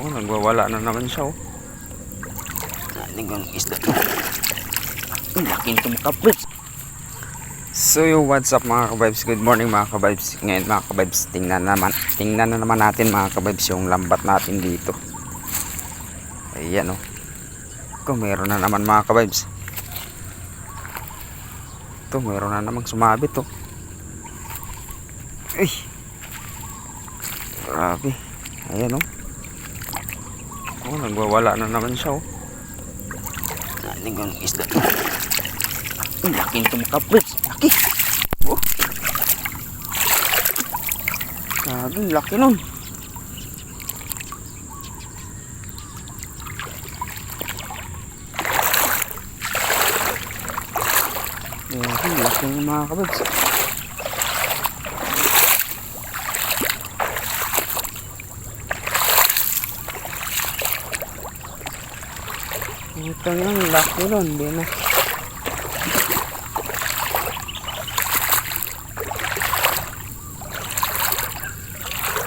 Oh, nagwawala na naman siya oh. Naligang isda to. Ang laki nito makapit. So yo, what's up mga kabibes? Good morning mga kabibes. Ngayon mga kabibes, tingnan naman, tingnan na naman natin mga kabibes yung lambat natin dito. Ayan oh. Kung meron na naman mga kabibes. Ito, meron na namang sumabit oh. Ay. Grabe. Ayan oh. Oh, nagwawala na naman siya oh. Naligang isda to. Ang laki nito makapit. Laki. Oh. Grabe, laki nun. Grabe, laki ng mga kabads. Ito nga, laki nun. Di na.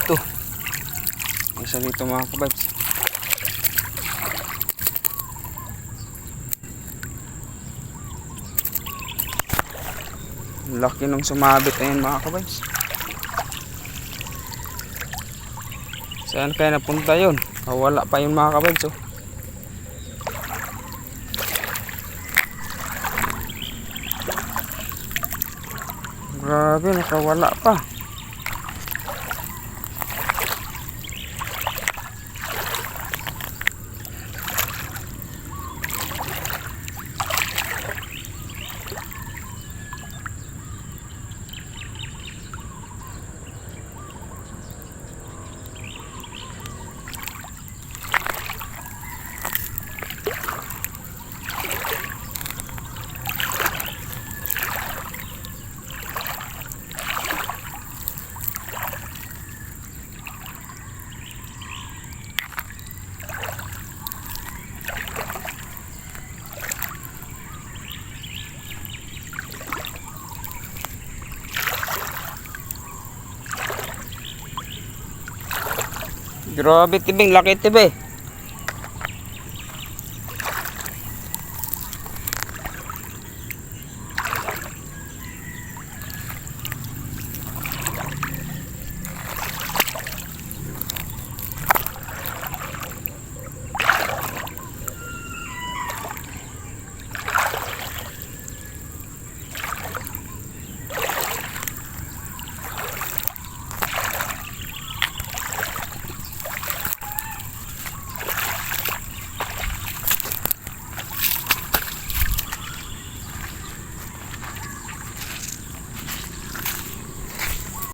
Ito. Isa dito mga kabads. Laki nung sumabit na yun mga kabads. Saan kaya napunta yun? Ah, wala pa yun mga kabads oh. Grabe, nakawala pa. Grabe tibing, laki tibe.